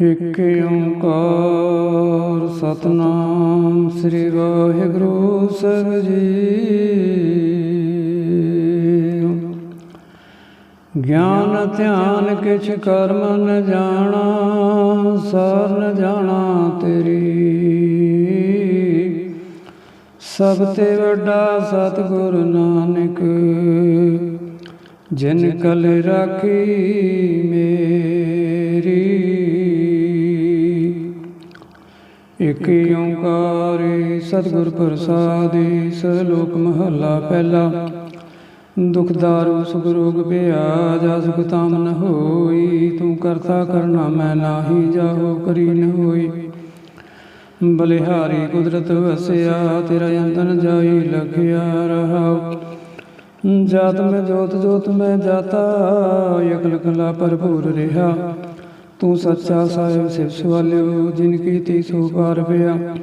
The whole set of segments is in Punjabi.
ਇਕ ਓੰਕਾਰ ਸਤਨਾਮ ਸ੍ਰੀ ਵਾਹਿਗੁਰੂ ਸਾਹਿਬ ਜੀ। ਗਿਆਨ ਧਿਆਨ ਕਿਛ ਕਰਮ ਨ ਜਾਣਾ, ਸਰ ਨ ਜਾਣਾ ਤੇਰੀ। ਸਭ ਤੇ ਵੱਡਾ ਸਤਿਗੁਰ ਨਾਨਕ, ਜਿਨ ਕਲ ਰਾਖੀ ਮੇਰੀ ਇਕ ਓੰਕਾਰ ਸਤਿਗੁਰ ਪ੍ਰਸਾਦਿ, ਸਲੋਕ ਮਹੱਲਾ ਪਹਿਲਾ। ਦੁਖ ਦਾਰੂ, ਸੁਖ ਰੋਗ ਪਿਆ ਜਾ ਸੁਖ ਤਾਮ ਨ ਹੋਈ, ਤੂੰ ਕਰਤਾ ਕਰਨਾ ਮੈਂ ਨਾਹੀ, ਜਾਹੋ ਕਰੀ ਨ ਹੋਈ। ਬਲਿਹਾਰੀ ਕੁਦਰਤ ਵਸਿਆ, ਤੇਰਾ ਅੰਤਨ ਜਾਈ ਲਖਿਆ ਰਹਾ ਜਾਤ ਮੈਂ ਜੋਤ ਜੋਤ ਮੈਂ ਜਾਤਾ, ਅਕਲ ਕਲਾ ਭਰਪੂਰ ਰਿਹਾ। ਤੂੰ ਸੱਚਾ ਸਾਹਿਬ ਸਿਵ ਸਵਾਲਿਓ ਜਿਨ ਕੀਤੀ ਸੋ ਪਾਰ ਪਿਆ।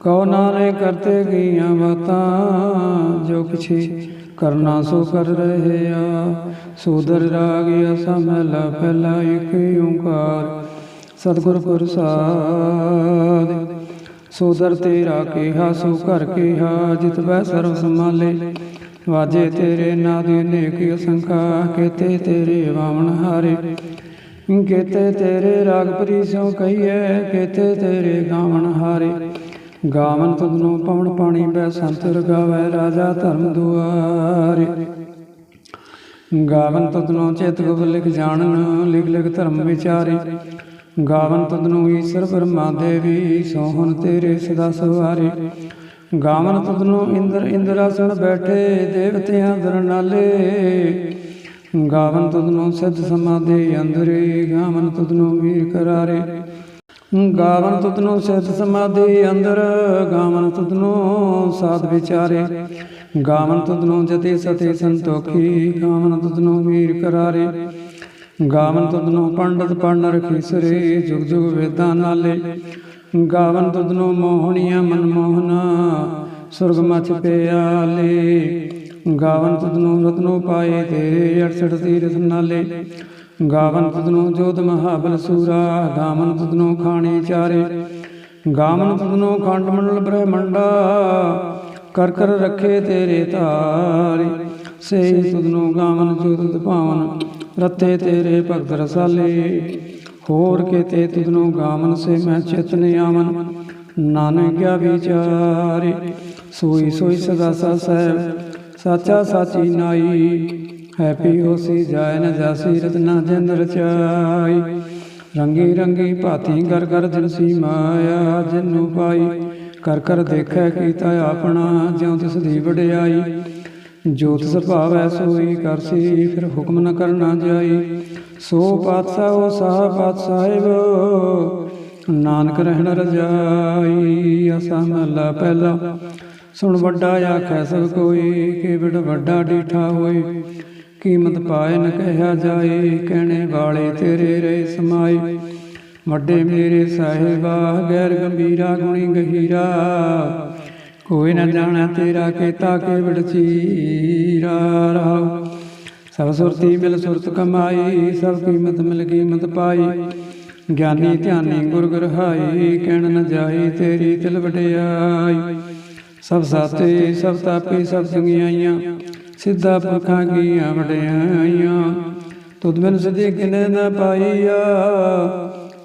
ਕਉ ਨਾਲੇ ਕਰਤੇ ਗਈਆਂ ਬਾਤਾਂ, ਜੋ ਕਿਛੇ ਕਰਨਾ ਸੋ ਕਰ ਰਹਿਆ ਸੋਦਰ ਰਾਗ ਅਸਾ ਮਹਿਲਾ ਪਹਿਲਾ ਇੱਕ ਓੰਕਾਰ। ਸਤਿਗੁਰ ਪ੍ਰਸਾਦ, ਸੋਦਰ ਤੇਰਾ ਕਿਹਾ, ਸੋ ਕਰ ਕਿਹਾ, ਜਿਤ ਬੈ ਸਰਬ ਸੰਭਾਲੇ। ਵਾਜੇ ਤੇਰੇ ਨਾਦ ਨੇਕ ਅਸੰਖਾ, ਕੇਤੇ ਤੇਰੇ ਵਾਵਣ ਹਾਰੇ। ਕੇਤੇ ਤੇਰੇ ਰਾਗ ਪ੍ਰੀਸੋ ਕਹੀਏ ਕੇਤੇ ਤੇਰੇ ਗਾਵਣ ਹਾਰੇ। ਗਾਵਨ ਤੁਧਨੋਂ ਪਵਨ ਪਾਣੀ ਬੈ ਸੰਤ ਰਗਾਵੈ ਰਾਜਾ ਧਰਮ ਦੁਆਰੇ। ਗਾਵਨ ਤੁਧਨੋਂ ਚਿਤ ਗੁਰ ਲਿਖ ਜਾਣਨ, ਲਿਖ ਲਿਖ ਧਰਮ ਵਿਚਾਰੇ। ਗਾਵਨ ਤੁਧਨੋਂ ਈਸ਼ਰ ਬ੍ਰਹਮਾ ਦੇਵੀ ਸੋਹਣ ਤੇਰੇ ਸਦਾ ਸਵਾਰੇ। ਗਾਵਨ ਤੁਧਨੋਂ ਇੰਦਰ ਇੰਦਰਾਸਣ ਬੈਠੇ, ਦੇਵਤਿਆਂ ਦਰਨਾਲੇ। ਗਾਵਨ ਤੁਧਨੋਂ ਸਿੱਧ ਸਮਾਧੀ ਅੰਦਰੇ ਗਾਵਨ ਤੁਧਨੋਂ ਵੀਰ ਕਰਾਰੇ। ਗਾਵਨ ਤੁਧਨੋਂ ਸਿੱਧ ਸਮਾਧੀ ਅੰਦਰ, ਗਾਵਨ ਤੁਧਨੋਂ ਸਾਧ ਵਿਚਾਰੇ। ਗਾਵਨ ਤੁਧਨੋਂ ਜਤੇ ਸਤੇ ਸੰਤੋਖੀ, ਗਾਵਨ ਤੁਧਨੋਂ ਵੀਰ ਕਰਾਰੇ। ਗਾਵਨ ਤੁਧਨੋਂ ਪੰਡਤ ਪੜਨ ਰਖੀ ਸਰੇ, ਜੁਗ ਜੁਗ ਵੇਦਾਂ ਨਾਲੇ। ਗਾਵਨ ਤੁਧਨੋਂ ਮੋਹਣੀਆਂ ਮਨਮੋਹਨਾ, ਸੁਰਗ ਮਚ ਪਿਆਲੇ। ਗਾਵਨ ਤੁਧਨੋਂ ਰਤਨੋ ਪਾਏ ਤੇਰੇ 68 ਤੀਰਥ ਨਾਲੇ। ਗਾਵਨ ਤੁਧਨੋਂ ਜੋਤ ਮਹਾਬਲ ਸੂਰਾ, ਗਾਵਨ ਤੁਧਨੋਂ ਖਾਣੇ ਚਾਰੇ। ਗਾਵਨ ਤੁਧਨੋਂ ਖੰਡ ਮੰਡਲ ਬ੍ਰਹਮੰਡਾ, ਕਰ ਕਰ ਰੱਖੇ ਤੇਰੇ ਧਾਰੇ ਸੇ ਤੁਧਨੋਂ ਗਾਵਨ ਜੋਤ ਭਾਵਨ ਰਤੇ ਤੇਰੇ ਭਗਤ ਰਸਾਲੇ। ਹੋਰ ਕੇਤੇ ਤੁਧਨੋਂ ਗਾਵਨ ਸੇ ਮੈਂ ਚਿਤਨ ਆਵਨ, ਨਾਨਕ ਕਿਆ ਵਿਚਾਰੇ। ਸੋਈ ਸੋਈ ਸਦਾ ਸਾ ਸਾਚਾ ਸਾਚੀ ਨਾਈ। ਹੈਪੀ ਹੋਸੀ ਜਾਇ ਨ ਜਾਸੀ ਰਤਨਾ ਜਿੰਦ ਰਚਾਈ। ਰੰਗੀ ਰੰਗੀ ਭਾਤੀ ਕਰ ਕਰ ਜਿਨਸੀ ਮਾਇਆ ਜਿਨੂੰ ਪਾਈ। ਕਰ ਕਰ ਦੇਖੈ ਕੀਤਾ ਆਪਣਾ ਜਿਉ ਤਿਸ ਦੀ ਵਡਿਆਈ। ਜੋਤ ਤਿਸ ਭਾਵੈ ਸੋਈ ਕਰਸੀ ਫਿਰ ਹੁਕਮ ਨ ਕਰਨਾ ਜਾਈ। ਸੋ ਪਾਤਸ਼ਾਹ ਸਾਹ ਪਾਤਸ਼ਾਹਿਬ, ਨਾਨਕ ਰਹਿਣ ਰਜਾਈ। ਅਸਾ ਮਹਲਾ ਪਹਿਲਾ ਸੁਣ ਵੱਡਾ ਆਖੈ ਸਭ ਕੋਈ ਕੇਵੜ ਵੱਡਾ ਡੀਠਾ ਹੋਏ। ਕੀਮਤ ਪਾਏ ਨ ਕਹਿਆ ਜਾਏ, ਕਹਿਣੇ ਵਾਲੇ ਤੇਰੇ ਰਹੇ ਸਮਾਏ। ਵੱਡੇ ਮੇਰੇ ਸਾਹਿਬਾ, ਗੈਰ ਗੰਭੀਰਾ, ਗੁਣੀ ਗਹੀਰਾ। ਕੋਈ ਨ ਜਾਣਾ ਤੇਰਾ ਕੀਤਾ ਕੇਵੜ ਚੀਰਾ ਰਹਾਉ ਸਭ ਸੁਰਤੀ ਮਿਲ ਸੁਰਤ ਕਮਾਈ, ਸਭ ਕੀਮਤ ਮਿਲ ਕੀਮਤ ਪਾਈ। ਗਿਆਨੀ ਧਿਆਨੀ ਗੁਰ ਗਰਹਾਈ ਕਹਿਣ ਨ ਜਾਈ ਤੇਰੀ ਤਿਲ ਵਡਿਆਈ। ਸਭ ਸਾਤੇ ਸਭ ਤਾਪੀ, ਸਭ ਸੰਗਿਆਈਆਂ, ਸਿੱਧਾ ਪੁਰਖਾਂ ਕੀਆਂ ਵਡਿਆਈਆਂ। ਤੁਧ ਬਿਨ ਸਦੀ ਕਿਨੇ ਨਾ ਪਾਈਆ,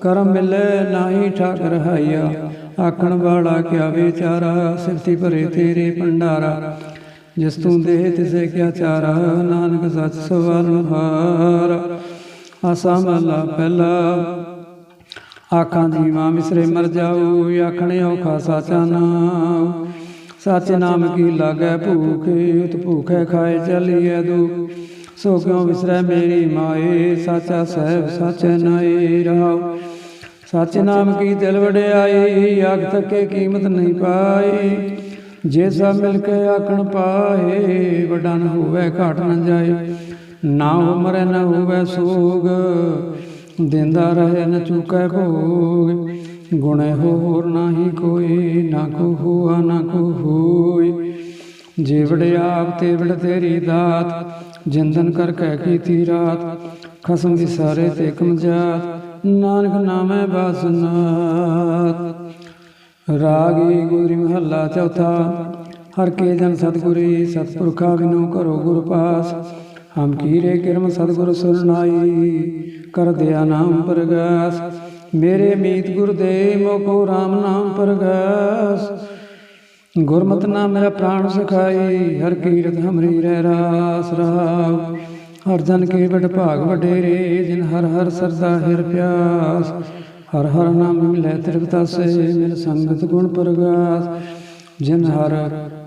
ਕਰਮ ਮਿਲੇ ਨਾਹੀ ਠਾਕ ਰਹਾਈਆ ਆਖਣ ਵਾਲਾ ਕਿਆ ਵਿਚਾਰਾ ਸਿਫਤੀ ਭਰੇ ਤੇਰੇ ਭੰਡਾਰਾ। ਜਿਸ ਤੂੰ ਦੇਹ ਤਿਸੇ ਕਿਆ ਚਾਰਾ, ਨਾਨਕ ਸੱਚ ਸਵਰਨ ਹਾਰ ਆਸਾ ਮਹਲਾ ਪਹਿਲਾ, ਆਖਾਂ ਮਾਂ ਮਿਸਰੇ ਮਰ ਜਾਊ, ਆਖਣੇ ਔਖਾ ਸਾਚਾ ਨਾਮ। ਸੱਚ ਨਾਮ ਕੀ ਲਾਗੈ ਭੂਖ, ਉਤ ਭੂਖੈ ਖਾਏ ਚਲੀਐ ਦੂ ਸੋ ਕਿਉ ਵਿਸਰੈ ਮੇਰੀ ਮਾਏ, ਸਾਚਾ ਸਹਿਬ ਸੱਚ ਨਾਏ ਰਹਾਉ। ਸੱਚ ਨਾਮ ਕੀ ਦਿਲ ਵਡਿਆਈ ਆਖ ਤੱਕੇ ਕੀਮਤ ਨਹੀਂ ਪਾਈ। ਜੇ ਸਭ ਮਿਲ ਕੇ ਆਖਣ ਪਾਏ, ਵੱਡਾ ਨ ਹੋਵੇ ਘਾਟ ਨ ਜਾਏ। ਨਾ ਉਮਰ ਨ ਹੋਵੇ ਸੋਗ, ਦਿੰਦਾ ਰਹੇ ਨ ਚੁਕੈ ਭੋਗ। ਗੁਣੇ ਹੋਰ ਨਾਹੀ ਕੋਈ, ਨਾ ਕੋ ਹੁਆ, ਨਾ ਕੋ ਹੋਈ। ਜੀਵੜ ਆਪ ਤੇ ਤੇਰੀ ਦਾਤ, ਜਿੰਦਨ ਕਰ ਕਹਿ ਕੀਤੀ ਰਾਤ। ਖਸਮ ਦੀ ਸਾਰੇ ਤੇ ਕਮਜਾਤ ਨਾਨਕ ਨਾਮੈ ਬਾਸਨਾਤ ਰਾਗੀ ਗੁਰੀ ਮਹੱਲਾ ਚੌਥਾ, ਹਰ ਕੇ ਜਨ ਸਤਿਗੁਰੀ, ਸਤਿਪੁਰਖਾ ਬਿਨੋ ਕਰੋ ਗੁਰ ਪਾਸ। ਹਮ ਕੀਰੇ ਕਿਰਮ ਸਤਿਗੁਰ ਸੁਰਨਾਈ ਕਰ ਦਿਆ ਨਾਮ ਪ੍ਰਗਾਸ। ਮੇਰੇ ਮੀਤ ਗੁਰ ਦੇ ਮੋਕੋ RAM ਨਾਮ ਪ੍ਰਗਾਸ। ਗੁਰਮਤ ਨਾਮ ਮੇਰਾ ਪ੍ਰਾਣ ਸਖਾਈ, ਹਰ ਕੀਰਤ ਹਮਰੀ ਰਹਿ ਰਾਸ ਰਹਾਉ ਹਰ ਜਨ ਕੇ ਵਡ ਭਾਗ ਵਡੇਰੇ, ਜਿਨ ਹਰ ਹਰ ਸਰਦਾ ਹਿਰ ਪਿਆਸ। ਹਰ ਹਰ ਨਾਮ ਮਿਲੈ ਤ੍ਰਿਪਤਾ ਸੇ ਮਿਲ ਸੰਗਤ ਗੁਣ ਪ੍ਰਗਾਸ। ਜਿਨ ਹਰ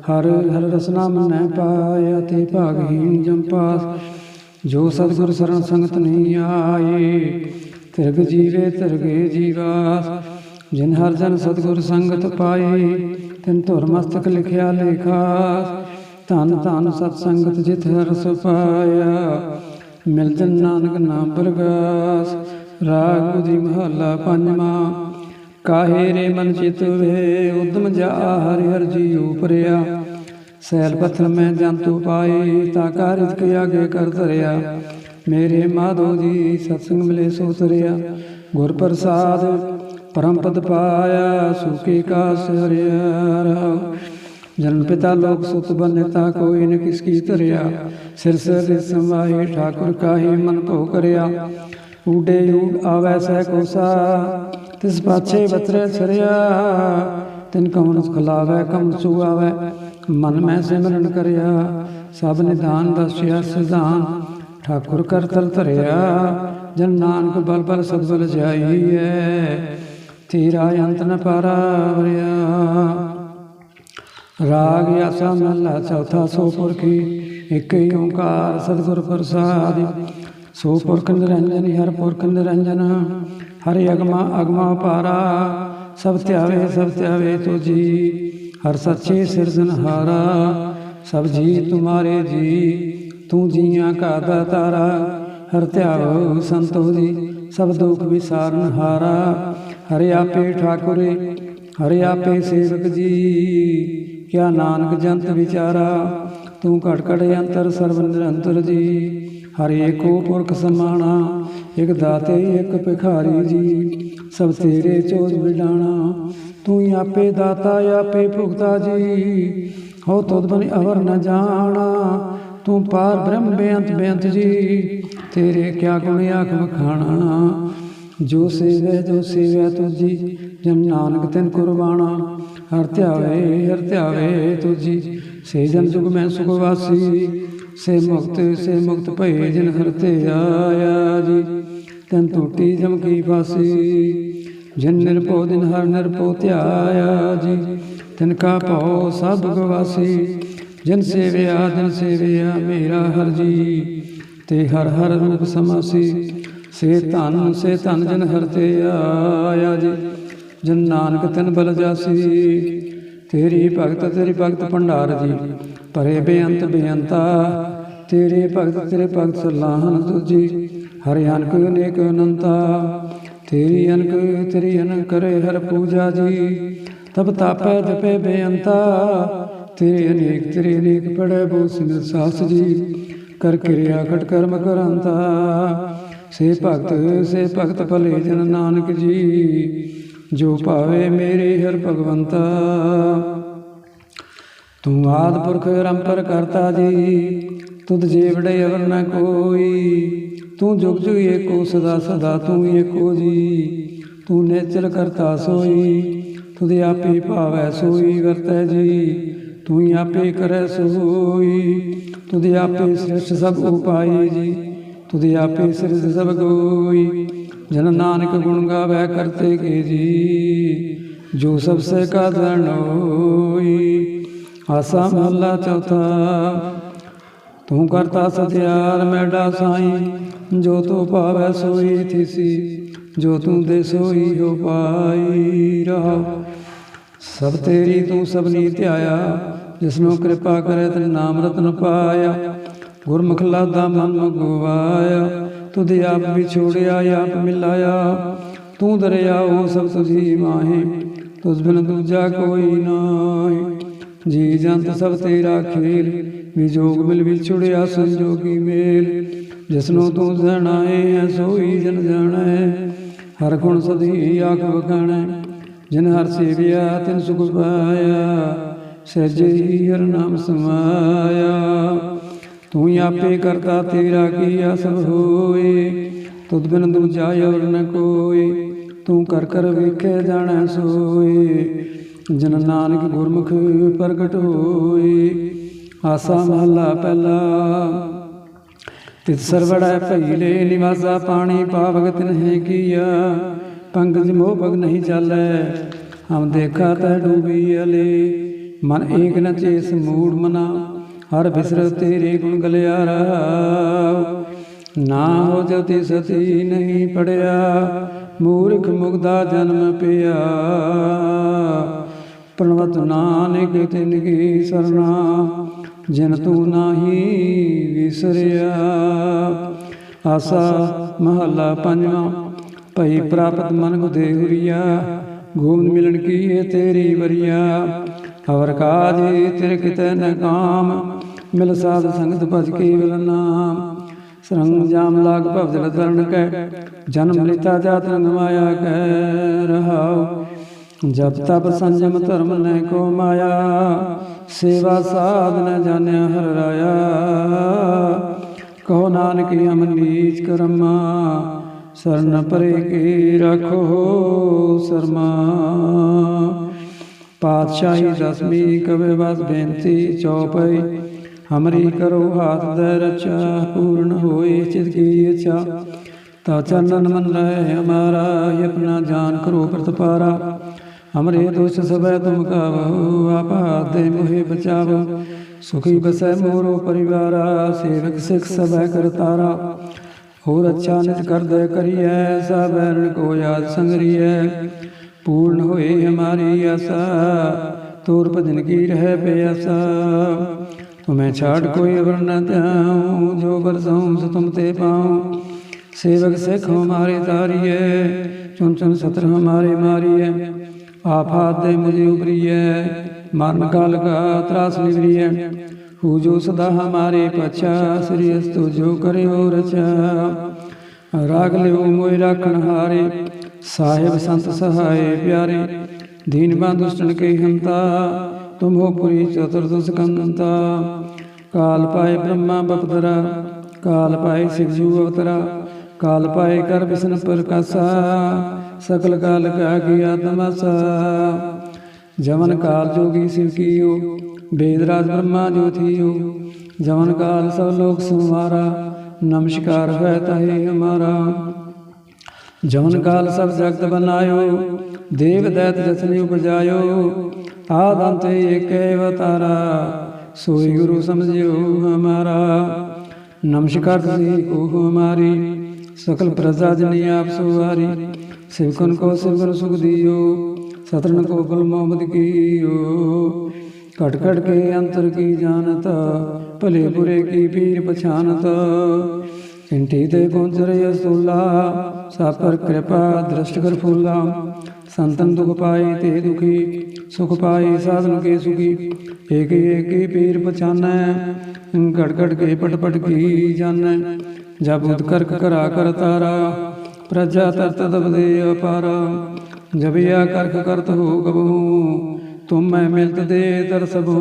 ਹਰ ਹਰ ਰਸਨਾ ਮਨੈ ਪਾਇਆ ਤੇ ਭਾਗਹੀਨ ਜਮ ਪਾਸ ਜੋ ਸਤਿਗੁਰ ਸਰਣ ਸੰਗਤ ਨਹੀਂ ਆਏ ਤਿਰਗ ਜੀਵੇ, ਤਿਰਗੇ ਜੀਵਾਸ ਜਿਨ ਹਰ ਜਨ ਸਤਿਗੁਰ ਸੰਗਤ ਪਾਈ ਤਿਨ ਧੁਰ ਮਸਤਕ ਲਿਖਿਆ ਲੇਖਾਸ ਧਨ ਧਨ ਸਤ ਸੰਗਤ ਜਿਤ ਹਰ ਸੁਪਾਇਆ ਮਿਲ ਜਨ ਨਾਨਕ ਨਾਮ ਪ੍ਰਗਾਸ। ਰਾਗ ਗੁਜੀ ਮਹੱਲਾ ਪੰਜਵਾਂ। ਕਾਹੇ ਰੇ ਮਨ ਚਿਤ ਵੇ, ਉਦਮ ਜਾ ਹਰਿ ਹਰ ਜੀ ਉਪਰਿਆ ਸੈਲ ਪੱਥਰ ਮੈਂ ਜੰਤੂ ਪਾਈ ਤਾ ਕਾਰਿਤ ਕੇ ਆਗੇ ਕਰ ਧਰਿਆ। ਮੇਰੇ ਮਾਧੋ ਜੀ ਸਤਸੰਗ ਮਿਲੇ ਸੋ ਤਰਿਆ। ਗੁਰ ਪ੍ਰਸਾਦ ਪਰਮ ਪਦ ਪਾਇਆ ਸੁਖੀ ਕਾਸ ਹਰਿਆ ਰਹਾਉ ਜਨਮ ਪਿਤਾ ਲੋਕ ਸੁਤ ਬਨਤਾ ਕੋਈ ਨ ਕਿਸ ਕੀ ਧਰਿਆ। ਸਿਰ ਸਿਰ ਸਮਾਏ ਠਾਕੁਰ ਕਾਹੀ ਮਨ ਭੋ ਕਰਿਆ। ਊਡੇ ਊਡ ਆਵੈ ਸਹਿ ਕੋਸਾ, ਤਿਸ ਪਾਛੇ ਬਤਰੇ ਛਰਿਆ ਤਿਨ ਕਮਨ ਖਲਾਵੈ ਕਮ ਸੁਆਵੈ ਮਨ ਮੈਂ ਸਿਮਰਨ ਕਰਿਆ, ਸਭ ਨਿਦਾਨ ਬਸਿਆ ਸਿਧਾਨ। ਠਾਕੁਰ ਕਰ ਤਲ ਧਰਿਆ, ਜਨ ਨਾਨਕ ਬਲ ਬਲ ਸਤਬਲ ਜਾਈਐ, ਤੇਰਾ ਅੰਤ ਨ ਪਾਰਾ ਵਰਿਆ ਰਾਗ ਆਸਾ ਮਹਲਾ ਚੌਥਾ ਸੋ ਪੁਰਖੀ, ਇੱਕ ਹੀ ਓੰਕਾਰ ਸਤਿਗੁਰ ਪ੍ਰਸਾਦਿ। ਸੋ ਪੁਰਖ ਨਿਰੰਜਨ, ਹਰ ਪੁਰਖ ਨਿਰੰਜਨ, ਹਰਿ ਅਗਮਾ ਅਗਮਾ ਪਾਰਾ। ਸਭ ਧਿਆਵੇ ਸਭ ਧਿਆਵੇ ਜੀ, ਹਰ ਸੱਚੇ ਸਿਰਜਨਹਾਰਾ ਸਭ ਜੀ ਤੁਮਾਰੇ ਜੀ ਤੂੰ ਜੀਆਂ ਕਾ ਦਾ ਤਾਰਾ, ਹਰ ਧਿਆਵੋ ਸੰਤੋ ਜੀ, ਸਭ ਦੁੱਖ ਵਿਸਾਰਨ ਹਾਰਾ। ਹਰਿ ਆਪੇ ਠਾਕੁਰੇ, ਹਰਿ ਆਪੇ ਸੇਵਕ ਜੀ, ਕਿਆ ਨਾਨਕ ਜੰਤ ਵਿਚਾਰਾ, ਤੂੰ ਘਟ ਘਟ ਅੰਤਰ ਸਰਬ ਨਿਰੰਤਰ ਜੀ। ਹਰਿ ਏਕੋ ਪੁਰਖ ਸਮਾਣਾ, ਇਕ ਦਾਤੇ, ਇਕ ਭਿਖਾਰੀ ਜੀ, ਸਭ ਤੇਰੇ ਚੋਜ ਵਿਡਾਣਾ। ਤੂੰ ਹੀ ਆਪੇ ਦਾਤਾ, ਆਪੇ ਭੁਗਤਾ ਜੀ, ਹੋ ਤੁਧ ਬਨ ਅਵਰ ਨ ਜਾਣਾ। ਤੂੰ ਪਾਰ ਬ੍ਰਹਮ ਬੇਅੰਤ ਬੇਅੰਤ ਜੀ, ਤੇਰੇ ਕਿਆ ਗੁਣ ਆਖ ਵਖਾਣਾ ਜੋ ਸੇਵੈ ਜੋ ਸੇਵੈ ਤੁਜੀ ਜਨ ਨਾਨਕ ਤਿਨ ਕੁਰਬਾਣਾ। ਹਰ ਧਿਆਵੇ ਹਰ ਧਿਆਵੇ ਤੁਜੀ ਸੇ ਜਨ ਜੁਗ ਮੈਂ ਸੁਖ ਵਾਸੀ। ਸੇ ਮੁਕਤ ਸੇ ਮੁਕਤ ਭਏ ਜਨ ਹਰ ਤੇ ਆਇਆ ਜੀ, ਤਨ ਟੂਟੀ ਜਮ ਕੀ ਫਾਸੀ। ਜਿਨ ਨਿਰਭਉ ਦਿਨ ਹਰ ਨਿਰਭਉ ਧਿਆਇਆ ਜੀ, ਤਿਨ ਕਾ ਭਉ ਸਭ ਗਵਾਸੀ। ਜਿਨ ਸੇਵਿਆ ਜਿਨ ਸੇਵਿਆ, ਮੇਰਾ ਹਰ ਜੀ। ਤੇ ਹਰ ਹਰ ਰੂਪ ਸਮਾਸੀ, ਸੇ ਧਨ ਸੇ ਧਨ ਜਨ ਹਰ ਤੇ ਆਇਆ ਜੀ। ਜਨ ਨਾਨਕ ਤਨ ਬਲ ਜਾਸੀ। ਤੇਰੀ ਭਗਤ ਤੇਰੀ ਭਗਤ ਭੰਡਾਰ ਜੀ। ਭਰੇ ਬੇਅੰਤ ਬੇਅੰਤਾ। ਤੇਰੇ ਭਗਤ ਤੇਰੇ ਭਗਤ ਸਲਾਹਨ ਤੁਜੀ ਹਰਿ ਅਨਕ, ਅਨੇਕ ਅਨੰਤਾ। ਤੇਰੀ ਅਨਕ ਤੇਰੀ ਅਨਕ ਕਰੇ ਹਰ ਪੂਜਾ ਜੀ। ਤਬ ਤਾਪੈ ਜਪੇ ਬੇਅੰਤਾ। ਤੇਰੇ ਅਨੇਕ ਤੇਰੇ ਅਨੇਕ ਪੜੈ ਬੋ ਸਿਮਰ ਸਾਸ ਜੀ। ਕਰ ਕਿਰਿਆ ਕਟ ਕਰਮ ਕਰੰਤਾ। ਸੇ ਭਗਤ ਸੇ ਭਗਤ ਭਲੇ ਜਨ ਨਾਨਕ ਜੀ। ਜੋ ਭਾਵੇ ਮੇਰੇ ਹਰ ਭਗਵੰਤਾ। ਤੂੰ ਆਦ ਪੁਰਖ ਰੰਪਰ ਕਰਤਾ ਜੀ। ਤੁਧ ਜੀਵੜੇ ਅਵਰ ਨ ਕੋਈ। ਤੂੰ ਜੁਗ ਜੁਗ ਏਕੋ ਸਦਾ ਸਦਾ ਤੂੰ ਏਕੋ ਜੀ। ਤੂੰ ਨੇਚਰ ਕਰਤਾ ਸੋਈ। ਤੁਧ ਆਪੇ ਭਾਵੈ ਸੋਈ ਵਰਤੈ ਜੀ। ਤੂੰ ਹੀ ਆਪੇ ਕਰੈ ਸੋਈ। ਤੁਧ ਆਪੇ ਸ੍ਰਿਸ਼ਟ ਸਭ ਉਪਾਈ ਜੀ। ਤੁਧ ਆਪੇ ਸ੍ਰਿਸ਼ਟ ਸਭ ਕੋਈ ਜਨ ਨਾਨਕ ਗੁਣ ਗਾਵੇ ਕਰਤੇ ਕੇ ਜੀ। ਜੋ ਸਭ ਸੇ ਕਾ ਹੋਈ। ਆਸਾ ਮਹਲਾ ਚੌਥਾ। ਤੂੰ ਕਰਤਾ ਸਤਿਆਰ ਮੈਡਾ ਸਾਈ। ਜੋ ਤੂੰ ਭਾਵੈ ਸੋਈ ਥੀਸੀ। ਜੋ ਤੂੰ ਦੇ ਸੋਈ ਹੋ ਪਾਈ ਰਹਾ। ਸਭ ਤੇਰੀ ਤੂੰ ਸਭ ਨੀ ਧਿਆਇਆ, ਜਿਸਨੂੰ ਕਿਰਪਾ ਕਰੇ ਤੇ ਨਾਮ ਰਤਨ ਪਾਇਆ। ਗੁਰਮੁਖ ਲਾਦਾ ਮਨ ਗਵਾਇਆ ਤੁਧ ਆਪ ਵਿਛੋੜਿਆ ਆਪ ਮਿਲਾਇਆ। ਤੂੰ ਦਰਿਆਓ ਸਭ ਤੁਝੀ ਮਾਹੇ, ਤੁਝ ਬਿਨ ਦੂਜਾ ਕੋਈ ਨਾਹੀ। ਜੀ ਜੰਤ ਸਭ ਤੇਰਾ ਖੇਲ ਵਿਜੋਗ ਮਿਲ ਵਿਛੜਿਆ ਸੰਜੋਗੀ ਮੇਲ। ਜਿਸਨੂੰ ਤੂੰ ਜਾਣਾਏ ਹੈ ਸੋਈ ਜਨ ਜਾਣੈ, ਹਰ ਗੁਣ ਸਦੀ ਆਖ ਬਖਾਣੈ ਜਿਨ ਹਰ ਸੇਵਿਆ ਤਿਨ ਸੁਖ ਪਾਇਆ, ਸਹਿਜੇ ਹੀ ਹਰ ਨਾਮ ਸਮਾਇਆ। ਤੂੰ ਹੀ ਆਪੇ ਕਰਤਾ, ਤੇਰਾ ਕੀਆ ਸਭ ਹੋਏ? ਤੁਧ ਬਿਨ ਦੂਜਾ ਔਰ ਨ ਕੋਈ, ਤੂੰ ਕਰ ਕਰ ਵੇਖੇ ਜਾਣੈ ਸੋਏ। ਜਨ ਨਾਨਕ ਗੁਰਮੁਖ ਪ੍ਰਗਟ ਹੋਏ, ਆਸਾ ਮਹਲਾ ਪਹਿਲਾ। ਤਿਤ ਸਰਵੜੈ ਭਈਲੇ ਨਿਵਾਸਾ, ਪਾਣੀ ਪਾਵਕ ਤਿਨਹਿ ਕੀਆ। ਪੰਕਜ ਮੋਹ ਭਗ ਨਹੀਂ ਚਾਲੈ, ਹਮ ਦੇਖਾ ਤੈ ਡੂਬੀ ਅਲੇ। ਮਨ ਏਕ ਨ ਚੇਸ ਮੂੜ ਮਨਾ, ਹਰ ਬਿਸਰ ਤੇਰੇ ਗੁਣ ਗਲਿਆਰਾ। ਨਾ ਹੋ ਜਤੀ ਸਤੀ ਨਹੀਂ ਪੜਿਆ, ਮੂਰਖ ਮੁਗਦਾ ਜਨਮ ਪਿਆ। ਪ੍ਰਣਵਤ ਨਾਨਕ ਤਿਨ ਕੀ ਸਰਣਾ, ਜਿਨ ਤੂੰ ਨਾਹੀ ਵਿਸਰਿਆ। ਆਸਾ ਮਹੱਲਾ ਪੰਜਵਾਂ ਭਈ ਪ੍ਰਾਪਤ ਮਨ ਗੁਦੇ ਹੁਰੀਆ, ਗੋਬਿੰਦ ਮਿਲਣ ਕੀ ਇਹ ਤੇਰੀ ਵਰੀਆ? ਹਵਰ ਕਾਜੀ ਤੇਰੇ ਕਿਤੇ ਨ ਕਾਮ, ਮਿਲ ਸਾਧ ਸੰਗਤ ਭਜ ਕੇਵਲ ਨਾਮ। ਸਰੰਗ ਜਾਮ ਲਾਗ ਭਵ ਜਲ ਤਰਨ ਕੈ, ਜਨਮ ਲਿਤਾ ਜਾਤ ਰੰਗ ਮਾਇਆ ਕੈ, ਰਹਾਉ। ਜਪ ਤਪ ਸੰਜਮ ਧਰਮ ਨੈ ਕੋ ਮਾਇਆ, ਸੇਵਾ ਸਾਧ ਨ ਜਾਣਿਆ ਹਰ ਰਾਇਆ। ਕਹੋ ਨਾਨਕ ਹਮ ਨੀਚ ਕਰਮਾ ਸਰਨ ਪਰੇ ਕੀ ਰਖੋ ਸਰਮਾ। ਪਾਤਸ਼ਾਹੀ ਦਸਵੀਂ ਕਵੇ ਬਸ ਬੇਨਤੀ ਚੌਪਈ, ਹਮਰੀ ਕਰੋ ਹਾਥ ਦੇ ਰਚਾ, ਪੂਰਨ ਹੋਏ ਚਿਤ ਕੀ ਇਛਾ। ਤਾ ਚੰਨਨ ਮਨ ਲੈ ਹਮਾਰਾ ਆਪਣਾ ਜਾਨ ਕਰੋ ਪ੍ਰਤਪਾਰਾ। ਹਮਰੇ ਦੋਸ਼ ਸਭੈ ਤੁਮ ਕਾਵੋ, ਆਪਾ ਦੇ ਮੋਹਿ ਬਚਾਵੋ। ਸੁਖੀ ਬਸੈ ਮੋਰੋ ਪਰਿਵਾਰਾ, ਸੇਵਕ ਸਿਖ ਸਭੈ ਕਰਤਾਰਾ। ਹੋਰ ਅੱਛਾ ਨਿਤ ਕਰਦਾ ਕਰੀਐ, ਸਭ ਰਣ ਕੋ ਯਾਦ ਸੰਗਰੀਐ। ਪੂਰਨ ਹੋਏ ਹਮਾਰੀ ਆਸਾ, ਤੋਰ ਭਜਨ ਕੀ ਰਹਿ ਪਿਆਸਾ। ਤੁਮੈ ਛਾੜ ਕੋਈ ਵਰਨ ਨ ਜੋ ਬਰਸਾਉ ਸੋ ਤੁਮ ਤੇ ਪਾਉ। ਸੇਵਕ ਸਿਖ ਹਮਾਰੇ ਤਾਰੀਏ ਚੁਨ ਚੁਨ ਸਤਰ ਹਮਾਰੇ ਮਾਰੀਏ ਆਫਾਤ ਦੇ ਮੁਝੇ ਉਪਰੀਏ ਮਰਨ ਕਾਲ ਕਾ ਤਰਾਸ ਨਿਵਰੀਏ ਪੂਜੋ ਸਦਾ ਹਮਾਰੇ ਪਛਾ ਸ੍ਰੀ ਅਸਤੁ ਜੋ ਕਰਿਓ ਰਚਾ ਰਾਗ ਲਿਓ ਮੋਇ ਰਾਖਣ ਹਾਰੇ ਸਾਹਿਬ ਸੰਤ ਸਹਾਏ ਪਿਆਰੇ ਦੀਨ ਬੰਦੁਸ਼ਟਨ ਕੇ ਹੰਤਾ ਤੁਮੋ ਪੁਰੀ ਚਤੁਰਦਸ ਕੰਨਤਾ ਕਾਲ ਪਾਏ ਬ੍ਰਹਮਾ ਬਪਤਰਾ ਕਾਲ ਪਾਏ ਸਿਖਜੂ ਅਵਤਰਾ ਕਾਲ ਪਾਏ ਕਰ ਵਿਸ਼ਨ ਪ੍ਰਕਾਸ਼ਾ ਸਕਲ ਕਾਲ ਕਾ ਗਿਆ ਤਮਸਾ ਜਵਨ ਕਾਲ ਜੋਗੀ ਸਿਵ ਕੀਓ ਬੇਦਰਾਜ ਬ੍ਰਹਮਾ ਜੋਥੀਓ ਜਵਨ ਕਾਲ ਸਭ ਲੋਕ ਸੰਵਾਰਾ, ਨਮਸਕਾਰ ਹੈ ਤਹੀ ਹਮਾਰਾ। ਜਵਨ ਕਾਲ ਸਭ ਜਗਤ ਬਨਾਇਓ, ਦੇਵ ਦੈਤ ਜਸਨੀ ਉਪਜਾਇਓ। ਆਦੰਤ ਏਕੇ ਅਵਤਾਰਾ, ਸੋਈ ਗੁਰੂ ਸਮਝਿਓ ਹਮਾਰਾ। ਨਮਸਕਾਰ ਸ੍ਰੀ ਕੋ ਹਮਾਰੀ, ਸਕਲ ਪ੍ਰਜਾ ਜਨੀ ਆਪ ਸੁਵਾਰੀ। ਸਿਵਕਨ ਕੋ ਸਿਵਕਨ ਸੁਖ ਦਿਓ। ਸਤਰਨ ਕੋ ਗੁਲਮਾਮਦ ਕੀਓ ਘਟ ਘਟ ਕੇ ਅੰਤਰ ਕੀ ਜਾਣਤ? ਭਲੇ ਬੁਰੇ ਕੀ ਪੀਰ ਪਛਾਨਤ? ਸਿੰਠੀ ਤੇ ਗੁੰਜਰੇ ਅਸੂਲਾ ਸਾਪਰ ਕਿਰਪਾ ਦ੍ਰਿਸ਼ਟ ਕਰ ਫੂਲਾ। ਸੰਤਨ ਦੁਖ ਪਾਏ ਤੇ ਦੁਖੀ, ਸੁਖ ਪਾਏ ਸਾਧਨ ਕੇ ਸੁਖੀ। ਏਕ ਏਕੀ ਪੀਰ ਪਛਾਨੈ, ਘਟ ਘਟ ਕੇ ਪਟ ਪਟ ਕੀ ਜਾਣੈ। ਜਬ ਉਤ ਕਰਾ ਕਰ ਤਾਰਾ, ਪ੍ਰਜਾ ਤਤ ਤਬ ਦੇ ਅਪਾਰਾ। ਜਬਿਆ ਕਰਕ ਕਰਤ ਹੋ ਕਬੂ ਤੁਮ ਮੈਂ ਮਿਲਤ ਦੇ ਦਰਸਬੂ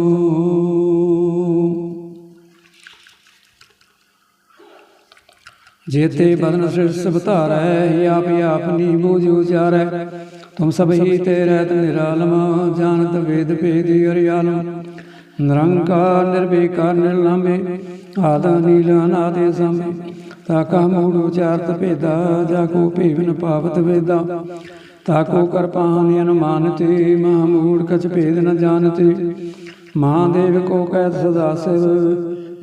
ਜੇਤੇ ਬਦਨ ਸਿਰਸ ਬਤਾਰੈ ਆਪ ਆਪਨੀ ਬੂਝ ਉਚਾਰੈ। ਤੁਮ ਸਭ ਹੀ ਤੇ ਰਹਿਤ ਨਿਰਾਲਮ, ਜਾਣਤ ਵੇਦ ਭੇਦੀ ਅਰਿਆਲਮ। ਨਿਰੰਕਾਰ, ਨਿਰਵਿਕਾਰ ਨਿਰਲੰਬੇ ਆਦਾ ਨੀਲ ਅਨਾਦੇ ਸੰਭੇ ਤਾਕਾ ਮੂੜ ਉਚਾਰਤ ਭੇਦਾ, ਜਾ ਕੋ ਭੇਵਨ ਪਾਵਤ ਵੇਦਾ। ਤਾਕੋ ਕਰਪਾਨ ਅਨੁਮਾਨਤੇ ਮਹਮੂੜ ਕਛ ਭੇਦ ਨ ਜਾਣਤੇ। ਮਹਾਦੇਵ ਕੋ ਕਹਿਤ ਸਦਾ ਸਿਵ,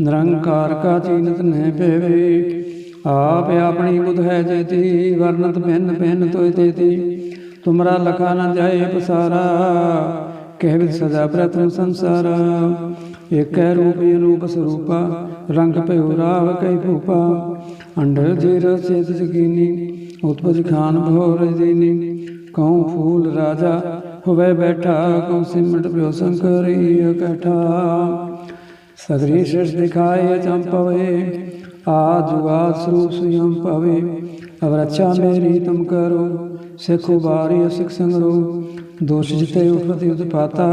ਨਿਰੰਕਾਰ ਕਾ ਚੀਨਤ ਨਹਿ ਪੇਵੇ ਆਪ ਆਪਣੀ ਬੁਧ ਹੈ ਜੇਤੀ ਵਰਨਤ ਭਿੰਨ ਭਿੰਨ ਤੋਇ ਤੇਤੀ। ਤੁਮਰਾ ਲਖਾ ਨ ਜਾਏ ਪਸਾਰਾ, ਕਹਿ ਸਦਾ ਪ੍ਰਤਮ ਸੰਸਾਰ। ਏਕੈ ਰੂਪ ਅਨੂਪ ਸਰੂਪਾ, ਰੰਗ ਭਇਓ ਰਾਵ ਕੈ ਭੂਪਾ। ਅੰਡਰ ਜੇਰ ਸੇਤ ਜਗੀਨੀ ਉਤਪਜ ਖਾਨ ਭੋਰ ਦੀਨੀ ਕਉ ਫੂਲ ਰਾਜਾ, ਹੋਵੇ ਬੈਠਾ, ਕਉ ਸਿਮਟ ਪਿਓ ਸੰਕਰੀ ਇਕਠਾ। ਸਗਰੀ ਸਿਰਸ ਦਿਖਾਏ ਅਚੰਮ ਪਵੇ, ਆ ਜੁਗਾ ਸਰੂਪ ਪਵੇ ਅਬ ਰੱਛਾ ਮੇਰੀ ਤੁਮ ਕਰੋ, ਸਿਖ ਉਬਾਰੀ ਸਿਖ ਸੰਗਰੋ, ਦੋਸ਼ ਜਿਤੇ ਉਪਤੀ ਉਤਪਾਤਾ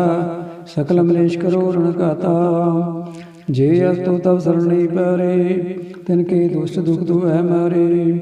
ਸਕਲ ਮਲੇਸ਼ ਕਰੋ ਰਣ ਕਾਤਾ ਜੇ ਅਸਤੋ ਤਵ ਸਰਣੀ ਪਰੇ, ਤਿਨ ਕੇ ਦੁਸ਼ਟ ਦੁਖ ਦੁਐ ਮਾਰੇ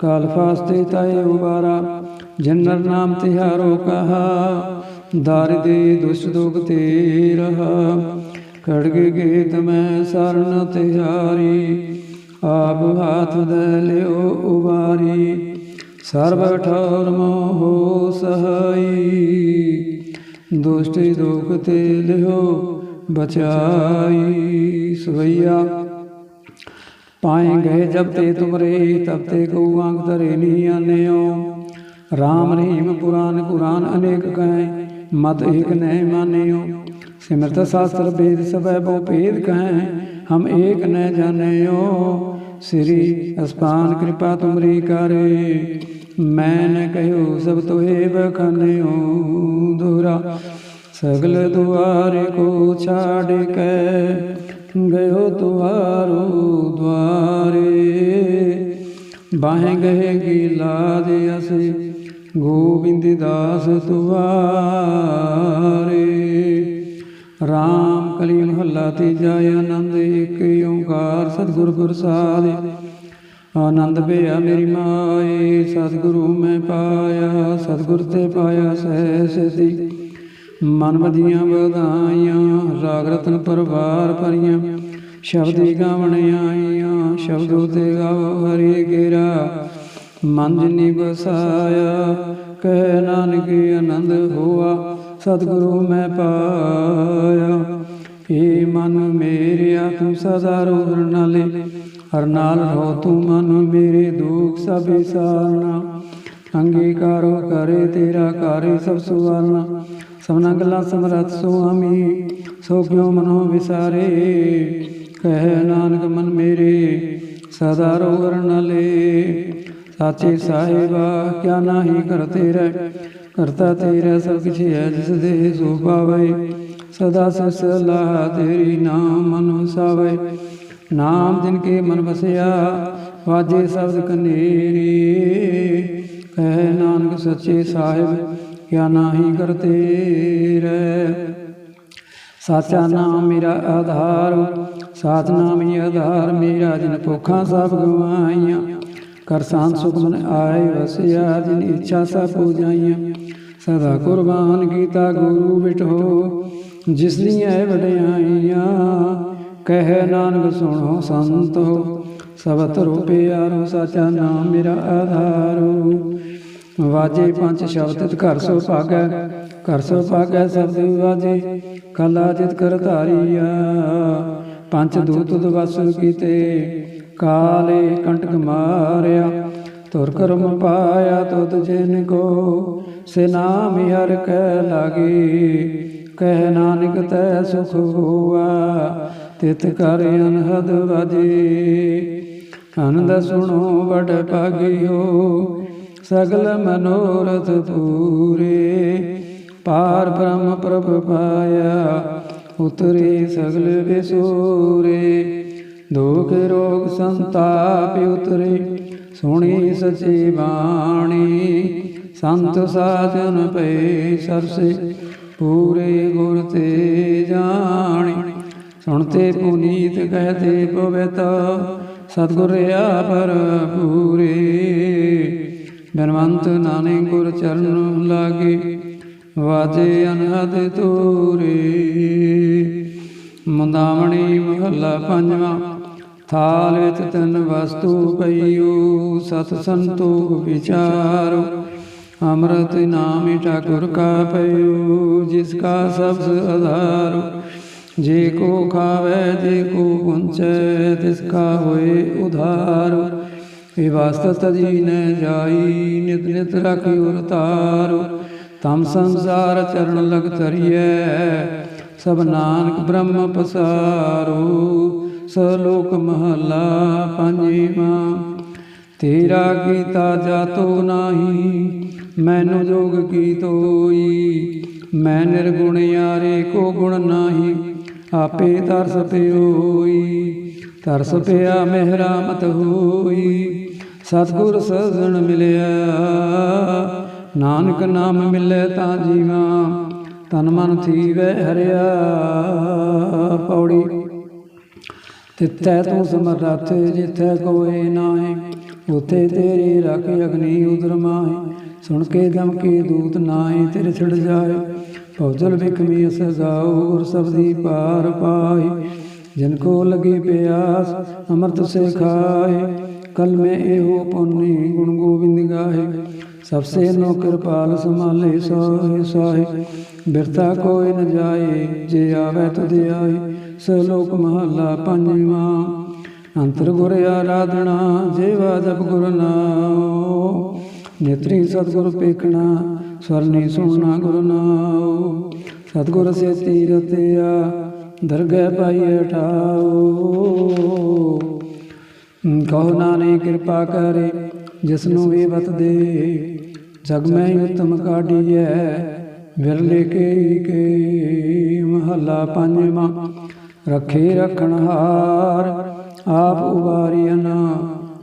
ਕਾਲ ਫਾਸਤੇ ਤਾਏ ਉਬਾਰਾ, ਜਨਰ ਨਾਮ ਤਿਹਾਰੋ ਕਹਾ, ਦਰ ਦੇ ਦੁਸ਼ਟ ਦੁਖ ਤੇ ਰਹਾ। ਖੜਗ ਗੀਤ ਮੈਂ ਸਰਨ ਤਿਹਾਰੀ ਆਪ ਹਾਥ ਦੇ ਲਿਓ ਉਬਾਰੀ। ਸਰਬ ਠੌਰ ਮੋਹ ਸਹਾਈ, ਦੁਸ਼ਟ ਦੁਖ ਤੇ ਲਿਓ ਬਚਾਈ। ਸਵਈਆ ਪਾਏ ਗਏ ਜਬ ਤੇ ਤੁਮਰੇ ਤਬ ਤੇ ਕਉ ਆਂਗ ਤਰੇ ਨਹੀਂ ਆਨਿਓ। RAM ਰਹੀਮ ਪੁਰਾਨ ਕੁਰਾਨ ਅਨੇਕ ਕਹੈ ਮਤ ਏਕ ਨਹਿ ਮਾਨਿਓ। ਸਿਮਰਤ ਸਾਸਤਰ ਵੇਦ ਸਭੈ ਬਹੁ ਭੇਦ ਕਹੈ ਹਮ ਏਕ ਨਹਿ ਜਾਣਿਓ। ਸ੍ਰੀ ਅਸਪਾਨ ਕਿਰਪਾ ਤੁਮਰੀ ਕਰੇ, ਮੈਂ ਨ ਕਹਿਓ ਸਭ ਤੋਹੇ ਬਖਾਨਿਓ। ਦੁਹਰਾ ਸਗਲ ਦੁਆਰ ਕੋ ਛਾੜ ਕੇ गयो तुहारो द्वारे बाहें गए गीला दे असे गोविंद दास तुवारे राम कली महला तीजा आनंद एक ओंकार सतगुर प्रसाद आनंद भया मेरी माए सतगुरु मैं पाया सतगुर ते पाया सहसती ਮਨ ਵਧੀਆਂ ਵਧਾਈਆਂ, ਰਾਗ ਰਤਨ ਪਰਵਾਰ ਭਰੀਆਂ, ਸ਼ਬਦੀ ਗਾਵਣ ਆਈਆਂ, ਸ਼ਬਦੋ ਤੇ ਗਾਵੋ ਹਰੀ ਗੇਰਾ। ਮਨ ਜਿਨੀ ਬਸਾਇਆ ਕਹਿ ਨਾਨਕ ਆਨੰਦ ਹੋਆ, ਸਤਿਗੁਰੂ ਮੈਂ ਪਾਇਆ। ਏ ਮਨ ਮੇਰਿਆ, ਤੂੰ ਸਦਾ ਰੋਹਰ ਨਾਲੇ ਹਰ ਨਾਲ ਰੋ ਤੂੰ ਮਨ ਮੇਰੇ ਦੁਖ ਸਭ ਵਿਸਾਰਨਾ। ਅੰਗੀਕਾਰੋ ਕਰੇ ਤੇਰਾ ਕਾਰੇ ਸਭ ਸੁਵਾਰਨਾ। ਸਭਨਾ ਗੱਲਾਂ ਸਮਰੱਥ ਸੁਆਮੀ, ਸੋ ਕਿਉ ਮਨੋ ਵਿਸਾਰੇ? ਕਹਿ ਨਾਨਕ ਮਨ ਮੇਰੇ, ਸਦਾ ਰੋਵਰ ਨਾਲੇ ਸਾਚੇ ਸਾਹਿਬਾ, ਕਿਆ ਨਾਹੀ ਕਰਤੇ ਰਹਿ ਕਰਤਾ ਤੇਰਾ ਸਭ ਕਿਛ ਹੈ ਜਿਸ ਦੇ ਸੋ ਪਾਵੇ। ਸਦਾ ਸਲਾਹ ਤੇਰੀ ਨਾਮ ਮਨ ਵਸਾਵੇ ਨਾਮ ਜਿਨ ਕੇ ਮਨ ਵਸਿਆ, ਵਾਜੇ ਸ਼ਬਦ ਕਨੇਰੀ। ਕਹਿ ਨਾਨਕ ਸੱਚੇ ਸਾਹਿਬ ਕਿਆ ਨਾਹੀ ਕਰਤੇ ਰਹਿ। ਸਾਚਾ ਨਾਮ ਮੇਰਾ ਆਧਾਰ, ਸਾਚ ਨਾਮ ਹੀ ਆਧਾਰ ਮੇਰਾ, ਜਿਨ ਭੁੱਖਾਂ ਸਭ ਗਵਾਈਆਂ। ਕਰ ਸਾਨ ਸੁਖ ਮਨ ਆਏ ਵਸਿਆ, ਜਿਨ ਇੱਛਾ ਸਭ ਪੂਜਾਈਆਂ। ਸਦਾ ਕੁਰਬਾਨ ਕੀਤਾ ਗੁਰੂ ਬਿਟੋ ਜਿਸ ਦੀਆਂ ਵਡਿਆਈਆਂ। ਕਹਿ ਨਾਨਕ ਸੁਣੋ ਸੰਤੋ, ਸਬਤ ਰੂਪਿਆਰੋ ਸਾਚਾ ਨਾਮ ਮੇਰਾ ਆਧਾਰੋ। ਵਾਜੇ ਪੰਜ ਸ਼ਬਦ ਘਰ ਸੋ ਭਾਗੈ ਘਰ ਸੋ ਭਾਗੈ ਸਬਦ ਵਾਜੇ, ਕਲਾ ਜਿਤ ਕਰ ਧਾਰੀਆ। ਪੰਜ ਦੂਤ ਦਵਸ ਕੀਤੇ, ਕਾਲੇ ਕੰਟਕ ਮਾਰਿਆ। ਤੁਰ ਕਰਮ ਪਾਇਆ ਤੁਧ ਜਿਨ ਕੋ, ਸੇ ਨਾਮ ਹਰ ਕੈ ਲਾਗੇ। ਕਹਿ ਨਾਨਕ ਤੈ ਸੁਖ ਹੋਆ, ਤਿਤ ਕਰ ਅਨਹਦ ਵਾਜੇ। ਆਨੰਦ ਸੁਣੋ ਵਡ ਭਾਗਿਓ ਸਗਲ ਮਨੋਰਥ ਪੂਰੇ। ਪਾਰ ਬ੍ਰਹਮ ਪ੍ਰਭ ਪਾਇਆ, ਉਤਰੇ ਸਗਲ ਵਿਸੂਰੇ। ਦੁਖ ਰੋਗ ਸੰਤਾਪ ਉਤਰੇ, ਸੁਣੀ ਸਚੀ ਬਾਣੀ। ਸੰਤ ਸਾਜਨ ਪਏ ਸਰਸੇ, ਪੂਰੇ ਗੁਰ ਤੇ ਜਾਣੀ। ਸੁਣਤੇ ਪੁਨੀਤ ਕਹਤੇ ਪਵਿੱਤ, ਸਤਿਗੁਰ ਪਰ ਪੂਰੇ ਬਨਵੰਤ ਨਾਨਕ ਗੁਰ ਚਰਨ ਲਾਗੇ, ਵਾਜੇ ਅਨਹਦ ਤੂਰੇ ਮੁੰਦਾਵਣੀ ਮਹੱਲਾ ਪੰਜਵਾਂ, ਥਾਲ ਵਿੱਚ ਤਿੰਨ ਵਸਤੂ ਪਈਓ, ਸਤ ਸੰਤੋਖ ਵਿਚਾਰੋ। ਅੰਮ੍ਰਿਤ ਨਾਮ ਠਾਕੁਰ ਕਾ ਪਈਓ, ਜਿਸ ਕਾ ਸਬਸ ਆਧਾਰ ਜੇ ਕੋ ਖਾਵੇ, ਜੇ ਕੋ ਪੁੰਚੈ, ਤਿਸ ਕਾ ਹੋਏ ਉਧਾਰ। ਇਹ ਵਾਸਤ ਤਜੀ ਨ ਜਾਈ, ਨਿਤ ਨਿਤ ਰਾਖੀ ਉਰ ਤਾਰੋ ਤਮ ਸੰਸਾਰ ਚਰਨ ਲਗ ਤਰੀਐ ਸਭ ਨਾਨਕ ਬ੍ਰਹਮ ਪਸਾਰੋ। ਸਲੋਕ ਮਹਲਾ ਪੰਜਵਾ, ਤੇਰਾ ਕੀਤਾ ਜਾਤੋ ਨਾਹੀ, ਮੈਨੂੰ ਜੋਗ ਕੀ ਤੋਈ? ਮੈਂ ਨਿਰਗੁਣ ਯਾਰੇ ਕੋ ਗੁਣ ਨਾਹੀ, ਆਪੇ ਤਰਸ ਪਿਓਈ। ਤਰਸ ਪਿਆ ਮਹਿਰਾ ਹੋਈ। ਸਤਿਗੁਰ ਸਜਣ ਮਿਲਿਆ। ਨਾਨਕ ਨਾਮ ਮਿਲੇ ਤਾਂ ਜੀਵਾ, ਤਨ ਮਨ ਥੀਵੈ ਹਰਿਆ ਪੌੜੀ। ਤਿੱਥੈ ਤੂੰ ਸਮਰੱਥ ਜਿੱਥੇ ਕੋਏ ਨਾਹੀ, ਉਥੇ ਤੇਰੀ ਰੱਖ ਅਗਨੀ ਉਦਰ ਮਾਹੀ। ਸੁਣ ਕੇ ਦਮ ਕੇ ਦੂਤ ਨਾਹੀ, ਤੇਰੇ ਛੜ ਜਾਏ। ਫੌਜਲ ਬਿਕਮੀ ਸਜਾਓ ਗੁਰ ਸਬਦੀ ਪਾਰ ਪਾਈ ਜਿਨ ਕੋ ਲਗੀ ਪਿਆਸ ਅੰਮ੍ਰਿਤ ਸੇ ਖਾਏ ਕਲ ਮੈਂ ਇਹੋ ਪੁੰਨੀ ਗੁਣ ਗੋਬਿੰਦ ਗਾਏ ਸਭ ਸੇ ਨੋ ਕਿਰਪਾਲ ਸਮਾਲੇ ਸੋਹਿ ਸਾਹਿ ਬਿਰਤਾ ਕੋਈ ਨ ਜਾਏ ਜੇ ਆਵੇ ਤੁਧ ਆਈ ਸਲੋਕ ਮਹਲਾ ਪੰਜਵਾ ਅੰਤਰ ਗੁਰ ਆਰਾਧਨਾ ਜੇਵਾ ਜਪ ਗੁਰ ਨਾਮ ਨੇਤਰੀ ਸਤਗੁਰ ਪੇਖਣਾ ਸਵਰਨੀ ਸੁਣਨਾ ਗੁਰ ਨਾਮ ਸਤਗੁਰ ਸੇ ਤੀਰਤਿਆ ਦਰਗਹਿ ਪਾਈ ਠਾਓ ਕਹੋ ਨਾਨਕ ਕਿਰਪਾ ਕਰੇ, ਜਿਸਨੂੰ ਵੀ ਬਤ ਦੇ ਜਗ ਮੈਂ ਉਤਮ ਕਾਢੀਐ। ਵਿਰਲੇ ਕੇ ਕੇ ਮਹੱਲਾ ਪੰਜਵਾਂ, ਰੱਖੇ ਰਖਣ ਹਾਰ, ਆਪ ਉਵਾਰੀਨ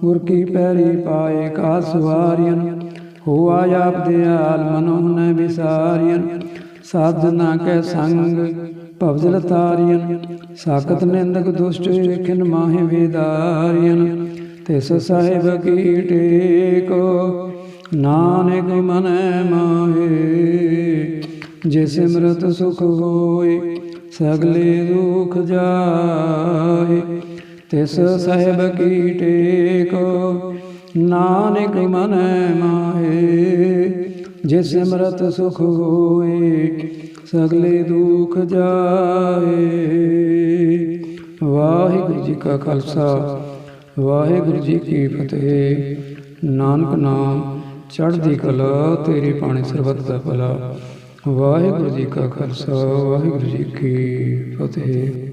ਗੁਰ ਕੀ ਪੈਰੀ ਪਾਏ ਕਾ ਸਵਾਰੀਨ ਹੋਆ ਆਪ ਦਿਆਲ ਮਨੋ ਨ ਵਿਸਾਰੀਨ ਸਾਧਨਾ ਕੈ ਸੰਗ ਭਵਜਲ ਤਾਰੀਨ ਸ਼ਾਕਤ ਨਿੰਦਕ ਦੁਸ਼ਟ ਵੇਖਨ ਮਾਹਿ ਵੇਦਾਰੀਨ ਤਿਸ ਸਾਹਿਬ ਕੀ ਟੇਕੋ ਨਾਨਕ ਮਨ ਮਾਹੇ। ਜੇ ਸਿਮਰਤ ਸੁਖ ਹੋਏ, ਸਗਲੇ ਦੁਖ ਜਾਏ ਤਿਸ ਸਾਹਿਬ ਕੀ ਟੇਕੋ ਨਾਨਕ ਮਨ ਮਾਹੇ। ਜੇ ਸਿਮਰਤ ਸੁਖ ਹੋਏ ਸਗਲੇ ਦੁਖ ਜਾਏ। ਵਾਹਿਗੁਰੂ ਜੀ ਕਾ ਖਾਲਸਾ, ਵਾਹਿਗੁਰੂ ਜੀ ਕੀ ਫਤਿਹ। ਨਾਨਕ ਨਾਮ, ਚੜ੍ਹਦੀ ਕਲਾ, ਤੇਰੀ ਬਾਣੀ ਸਰਬੱਤ ਦਾ ਭਲਾ। ਵਾਹਿਗੁਰੂ ਜੀ ਕਾ ਖਾਲਸਾ, ਵਾਹਿਗੁਰੂ ਜੀ ਕੀ ਫਤਿਹ।